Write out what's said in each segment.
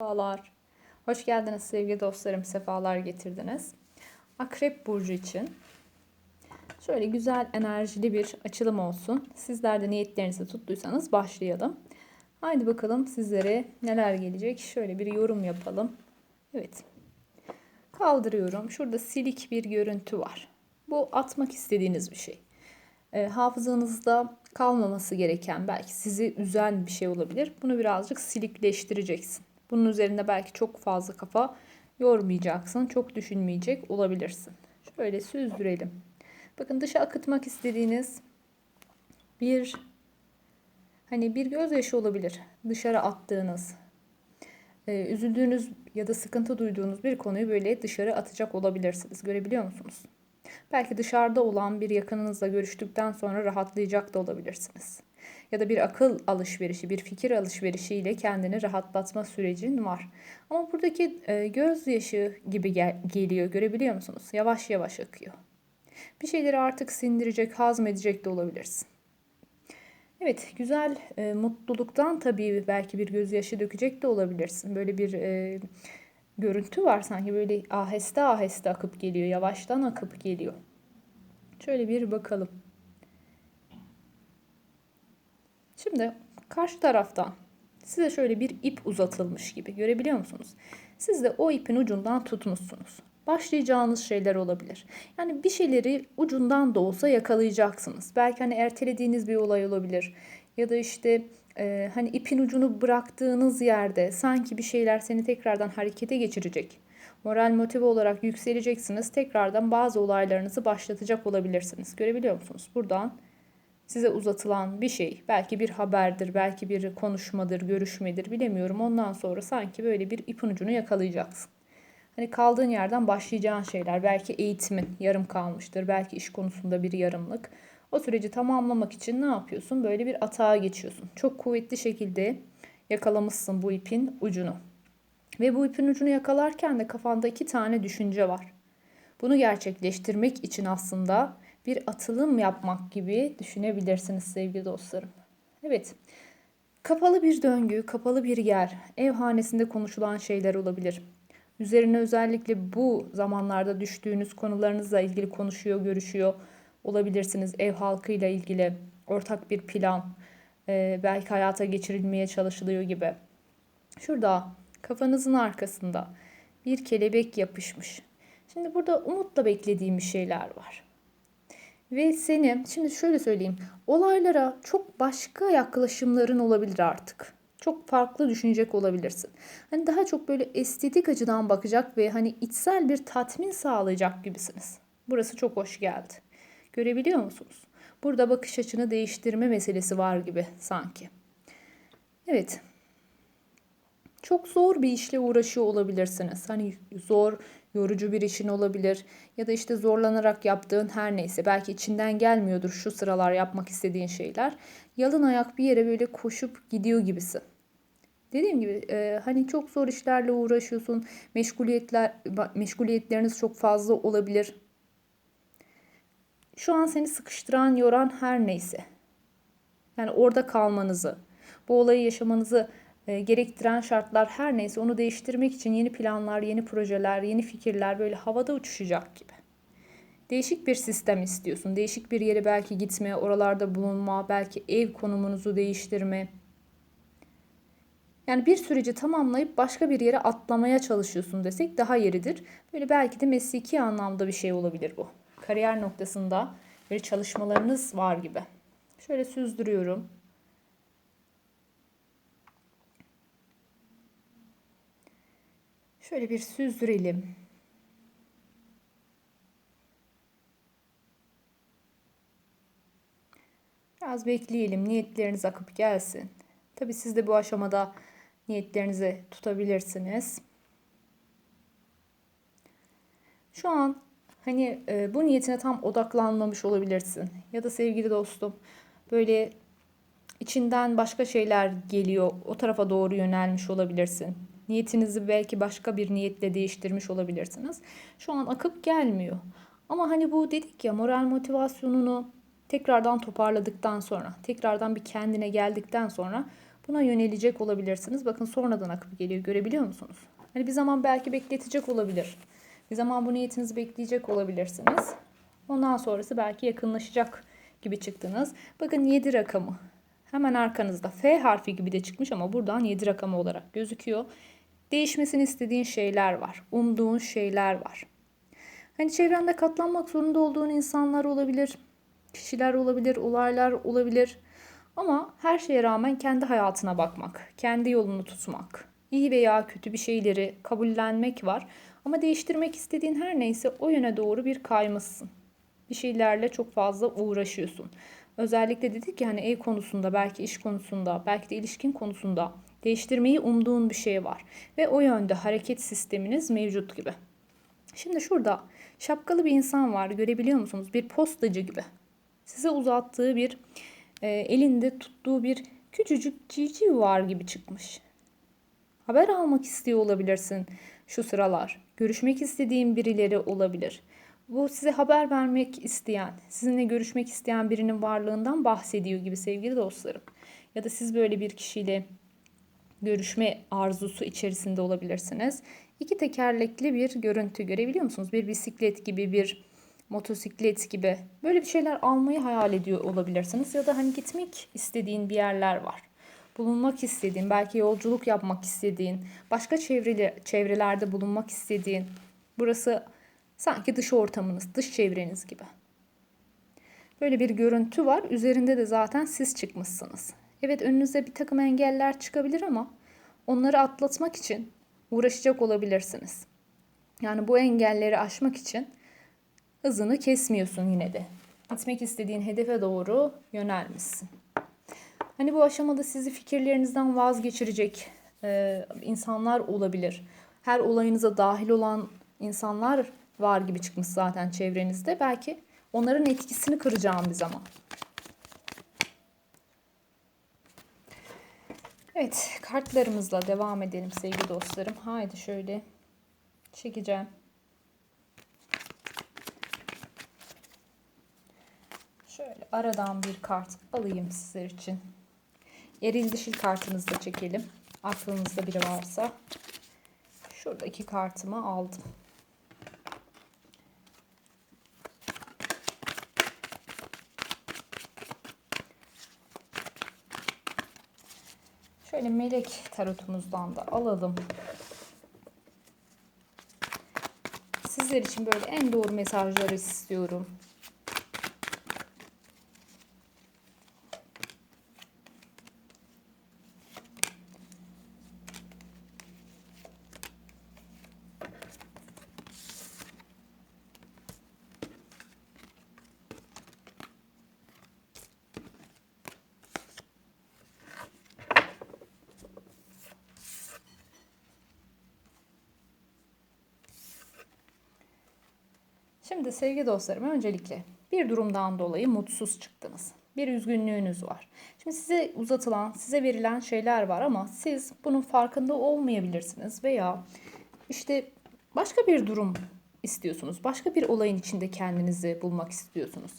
Merhabalar. Hoş geldiniz sevgili dostlarım. Sefalar getirdiniz. Akrep Burcu için şöyle güzel enerjili bir açılım olsun. Sizler de niyetlerinizi tuttuysanız başlayalım. Haydi bakalım sizlere neler gelecek. Şöyle bir yorum yapalım. Evet. Kaldırıyorum. Şurada silik bir görüntü var. Bu atmak istediğiniz bir şey. E, hafızanızda kalmaması gereken belki sizi üzen bir şey olabilir. Bunu birazcık silikleştireceksin. Bunun üzerinde belki çok fazla kafa yormayacaksın. Çok düşünmeyecek olabilirsin. Şöyle süzdürelim. Bakın dışa akıtmak istediğiniz bir hani bir gözyaşı olabilir. Dışarı attığınız, e, üzüldüğünüz ya da sıkıntı duyduğunuz bir konuyu böyle dışarı atacak olabilirsiniz. Görebiliyor musunuz? Belki dışarıda olan bir yakınınızla görüştükten sonra rahatlayacak da olabilirsiniz. Ya da bir akıl alışverişi, bir fikir alışverişiyle kendini rahatlatma sürecin var. Ama buradaki e, gözyaşı gibi gel- geliyor görebiliyor musunuz? Yavaş yavaş akıyor. Bir şeyleri artık sindirecek, hazmedecek de olabilirsin. Evet, güzel e, mutluluktan tabii belki bir gözyaşı dökecek de olabilirsin. Böyle bir e, görüntü var sanki böyle aheste aheste akıp geliyor, yavaştan akıp geliyor. Şöyle bir bakalım. Şimdi karşı taraftan size şöyle bir ip uzatılmış gibi görebiliyor musunuz? Siz de o ipin ucundan tutmuşsunuz. Başlayacağınız şeyler olabilir. Yani bir şeyleri ucundan da olsa yakalayacaksınız. Belki hani ertelediğiniz bir olay olabilir. Ya da işte e, hani ipin ucunu bıraktığınız yerde sanki bir şeyler seni tekrardan harekete geçirecek. Moral motive olarak yükseleceksiniz. Tekrardan bazı olaylarınızı başlatacak olabilirsiniz. Görebiliyor musunuz? Buradan size uzatılan bir şey, belki bir haberdir, belki bir konuşmadır, görüşmedir bilemiyorum. Ondan sonra sanki böyle bir ipin ucunu yakalayacaksın. Hani kaldığın yerden başlayacağın şeyler, belki eğitimin yarım kalmıştır, belki iş konusunda bir yarımlık. O süreci tamamlamak için ne yapıyorsun? Böyle bir atağa geçiyorsun. Çok kuvvetli şekilde yakalamışsın bu ipin ucunu. Ve bu ipin ucunu yakalarken de kafanda iki tane düşünce var. Bunu gerçekleştirmek için aslında bir atılım yapmak gibi düşünebilirsiniz sevgili dostlarım. Evet. Kapalı bir döngü, kapalı bir yer, ev hanesinde konuşulan şeyler olabilir. Üzerine özellikle bu zamanlarda düştüğünüz konularınızla ilgili konuşuyor, görüşüyor olabilirsiniz. Ev halkıyla ilgili ortak bir plan, e, belki hayata geçirilmeye çalışılıyor gibi. Şurada kafanızın arkasında bir kelebek yapışmış. Şimdi burada umutla beklediğim şeyler var. Ve seni şimdi şöyle söyleyeyim. Olaylara çok başka yaklaşımların olabilir artık. Çok farklı düşünecek olabilirsin. Hani daha çok böyle estetik açıdan bakacak ve hani içsel bir tatmin sağlayacak gibisiniz. Burası çok hoş geldi. Görebiliyor musunuz? Burada bakış açını değiştirme meselesi var gibi sanki. Evet. Çok zor bir işle uğraşıyor olabilirsiniz. Hani zor, yorucu bir işin olabilir ya da işte zorlanarak yaptığın her neyse belki içinden gelmiyordur şu sıralar yapmak istediğin şeyler. Yalın ayak bir yere böyle koşup gidiyor gibisin. Dediğim gibi e, hani çok zor işlerle uğraşıyorsun. Meşguliyetler meşguliyetleriniz çok fazla olabilir. Şu an seni sıkıştıran, yoran her neyse. Yani orada kalmanızı, bu olayı yaşamanızı gerektiren şartlar her neyse onu değiştirmek için yeni planlar, yeni projeler, yeni fikirler böyle havada uçuşacak gibi. Değişik bir sistem istiyorsun. Değişik bir yere belki gitme, oralarda bulunma, belki ev konumunuzu değiştirme. Yani bir süreci tamamlayıp başka bir yere atlamaya çalışıyorsun desek daha yeridir. Böyle belki de mesleki anlamda bir şey olabilir bu. Kariyer noktasında bir çalışmalarınız var gibi. Şöyle süzdürüyorum. Şöyle bir süzdürelim. Biraz bekleyelim. Niyetleriniz akıp gelsin. Tabi siz de bu aşamada niyetlerinizi tutabilirsiniz. Şu an hani e, bu niyetine tam odaklanmamış olabilirsin. Ya da sevgili dostum böyle içinden başka şeyler geliyor. O tarafa doğru yönelmiş olabilirsin. Niyetinizi belki başka bir niyetle değiştirmiş olabilirsiniz. Şu an akıp gelmiyor. Ama hani bu dedik ya moral motivasyonunu tekrardan toparladıktan sonra, tekrardan bir kendine geldikten sonra Buna yönelecek olabilirsiniz. Bakın sonradan akıp geliyor. Görebiliyor musunuz? Hani bir zaman belki bekletecek olabilir. Bir zaman bu niyetinizi bekleyecek olabilirsiniz. Ondan sonrası belki yakınlaşacak gibi çıktınız. Bakın 7 rakamı. Hemen arkanızda F harfi gibi de çıkmış ama buradan 7 rakamı olarak gözüküyor. Değişmesini istediğin şeyler var. Umduğun şeyler var. Hani çevrende katlanmak zorunda olduğun insanlar olabilir. Kişiler olabilir, olaylar olabilir. Ama her şeye rağmen kendi hayatına bakmak, kendi yolunu tutmak, iyi veya kötü bir şeyleri kabullenmek var. Ama değiştirmek istediğin her neyse o yöne doğru bir kaymışsın. Bir şeylerle çok fazla uğraşıyorsun. Özellikle dedik ki hani ev konusunda, belki iş konusunda, belki de ilişkin konusunda değiştirmeyi umduğun bir şey var. Ve o yönde hareket sisteminiz mevcut gibi. Şimdi şurada şapkalı bir insan var görebiliyor musunuz? Bir postacı gibi. Size uzattığı bir e, elinde tuttuğu bir küçücük civciv var gibi çıkmış. Haber almak istiyor olabilirsin şu sıralar. Görüşmek istediğin birileri olabilir. Bu size haber vermek isteyen, sizinle görüşmek isteyen birinin varlığından bahsediyor gibi sevgili dostlarım. Ya da siz böyle bir kişiyle görüşme arzusu içerisinde olabilirsiniz. İki tekerlekli bir görüntü görebiliyor musunuz? Bir bisiklet gibi, bir motosiklet gibi böyle bir şeyler almayı hayal ediyor olabilirsiniz. Ya da hani gitmek istediğin bir yerler var. Bulunmak istediğin, belki yolculuk yapmak istediğin, başka çevreli, çevrelerde bulunmak istediğin. Burası sanki dış ortamınız, dış çevreniz gibi. Böyle bir görüntü var. Üzerinde de zaten siz çıkmışsınız. Evet önünüze bir takım engeller çıkabilir ama onları atlatmak için uğraşacak olabilirsiniz. Yani bu engelleri aşmak için hızını kesmiyorsun yine de. Gitmek istediğin hedefe doğru yönelmişsin. Hani bu aşamada sizi fikirlerinizden vazgeçirecek e, insanlar olabilir. Her olayınıza dahil olan insanlar var gibi çıkmış zaten çevrenizde. Belki onların etkisini kıracağım bir zaman. Evet, kartlarımızla devam edelim sevgili dostlarım. Haydi şöyle çekeceğim. Şöyle aradan bir kart alayım sizler için. Eril dişil kartınızı da çekelim. Aklınızda biri varsa. Şuradaki kartımı aldım. Şöyle melek tarotumuzdan da alalım. Sizler için böyle en doğru mesajları istiyorum. Şimdi sevgili dostlarım öncelikle bir durumdan dolayı mutsuz çıktınız. Bir üzgünlüğünüz var. Şimdi size uzatılan, size verilen şeyler var ama siz bunun farkında olmayabilirsiniz veya işte başka bir durum istiyorsunuz. Başka bir olayın içinde kendinizi bulmak istiyorsunuz.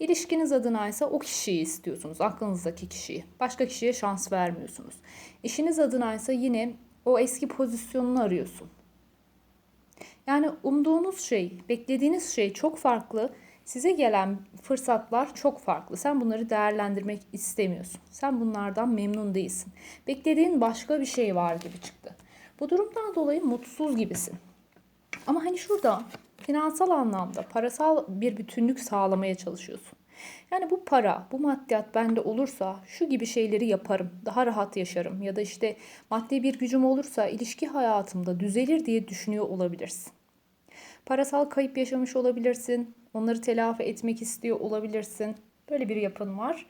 İlişkiniz adına ise o kişiyi istiyorsunuz. Aklınızdaki kişiyi. Başka kişiye şans vermiyorsunuz. İşiniz adına ise yine o eski pozisyonunu arıyorsun. Yani umduğunuz şey, beklediğiniz şey çok farklı. Size gelen fırsatlar çok farklı. Sen bunları değerlendirmek istemiyorsun. Sen bunlardan memnun değilsin. Beklediğin başka bir şey var gibi çıktı. Bu durumdan dolayı mutsuz gibisin. Ama hani şurada finansal anlamda parasal bir bütünlük sağlamaya çalışıyorsun. Yani bu para, bu maddiyat bende olursa şu gibi şeyleri yaparım, daha rahat yaşarım ya da işte maddi bir gücüm olursa ilişki hayatımda düzelir diye düşünüyor olabilirsin. Parasal kayıp yaşamış olabilirsin. Onları telafi etmek istiyor olabilirsin. Böyle bir yapın var.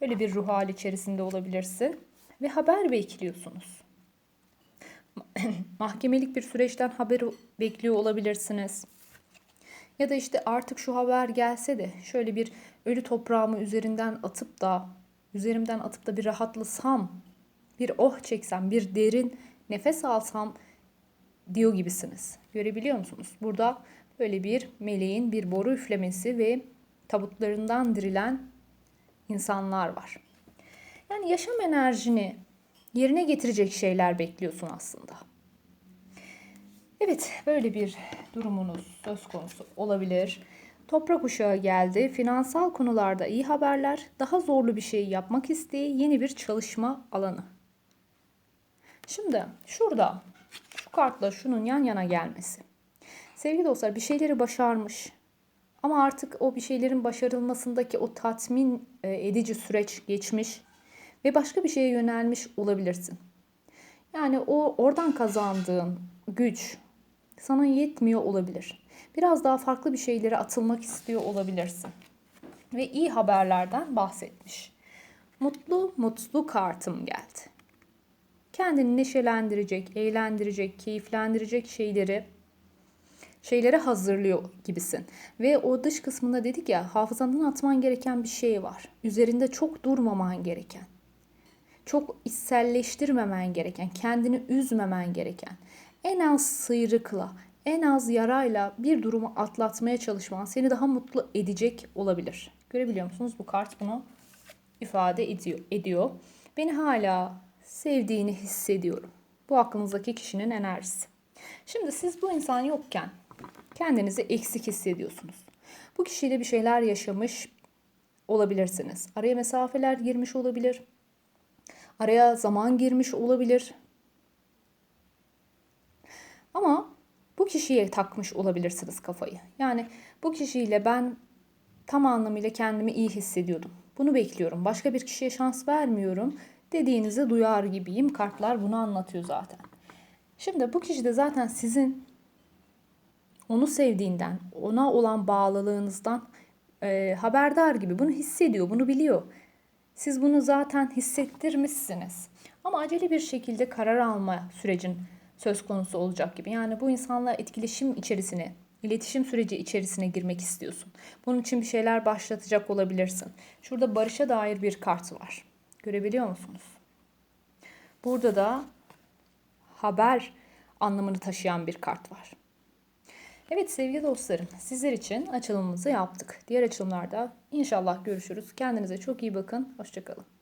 Böyle bir ruh hali içerisinde olabilirsin. Ve haber bekliyorsunuz. Mahkemelik bir süreçten haber bekliyor olabilirsiniz. Ya da işte artık şu haber gelse de şöyle bir ölü toprağımı üzerinden atıp da üzerimden atıp da bir rahatlasam, bir oh çeksem, bir derin nefes alsam diyor gibisiniz. Görebiliyor musunuz? Burada böyle bir meleğin bir boru üflemesi ve tabutlarından dirilen insanlar var. Yani yaşam enerjini yerine getirecek şeyler bekliyorsun aslında. Evet, böyle bir durumunuz söz konusu olabilir. Toprak uşağı geldi. Finansal konularda iyi haberler, daha zorlu bir şey yapmak isteği, yeni bir çalışma alanı. Şimdi şurada şu kartla şunun yan yana gelmesi. Sevgili dostlar bir şeyleri başarmış. Ama artık o bir şeylerin başarılmasındaki o tatmin e, edici süreç geçmiş ve başka bir şeye yönelmiş olabilirsin. Yani o oradan kazandığın güç sana yetmiyor olabilir. Biraz daha farklı bir şeylere atılmak istiyor olabilirsin. Ve iyi haberlerden bahsetmiş. Mutlu mutlu kartım geldi. Kendini neşelendirecek, eğlendirecek, keyiflendirecek şeyleri şeylere hazırlıyor gibisin. Ve o dış kısmında dedik ya hafızandan atman gereken bir şey var. Üzerinde çok durmaman gereken. Çok içselleştirmemen gereken, kendini üzmemen gereken. En az sıyrıkla, en az yarayla bir durumu atlatmaya çalışman seni daha mutlu edecek olabilir. Görebiliyor musunuz? Bu kart bunu ifade ediyor. ediyor. Beni hala sevdiğini hissediyorum. Bu aklınızdaki kişinin enerjisi. Şimdi siz bu insan yokken kendinizi eksik hissediyorsunuz. Bu kişiyle bir şeyler yaşamış olabilirsiniz. Araya mesafeler girmiş olabilir. Araya zaman girmiş olabilir. Ama bu kişiye takmış olabilirsiniz kafayı. Yani bu kişiyle ben tam anlamıyla kendimi iyi hissediyordum. Bunu bekliyorum. Başka bir kişiye şans vermiyorum dediğinizi duyar gibiyim. Kartlar bunu anlatıyor zaten. Şimdi bu kişi de zaten sizin onu sevdiğinden, ona olan bağlılığınızdan e, haberdar gibi. Bunu hissediyor, bunu biliyor. Siz bunu zaten hissettirmişsiniz. Ama acele bir şekilde karar alma sürecin söz konusu olacak gibi. Yani bu insanla etkileşim içerisine, iletişim süreci içerisine girmek istiyorsun. Bunun için bir şeyler başlatacak olabilirsin. Şurada barışa dair bir kart var. Görebiliyor musunuz? Burada da haber anlamını taşıyan bir kart var. Evet sevgili dostlarım sizler için açılımımızı yaptık. Diğer açılımlarda inşallah görüşürüz. Kendinize çok iyi bakın. Hoşçakalın.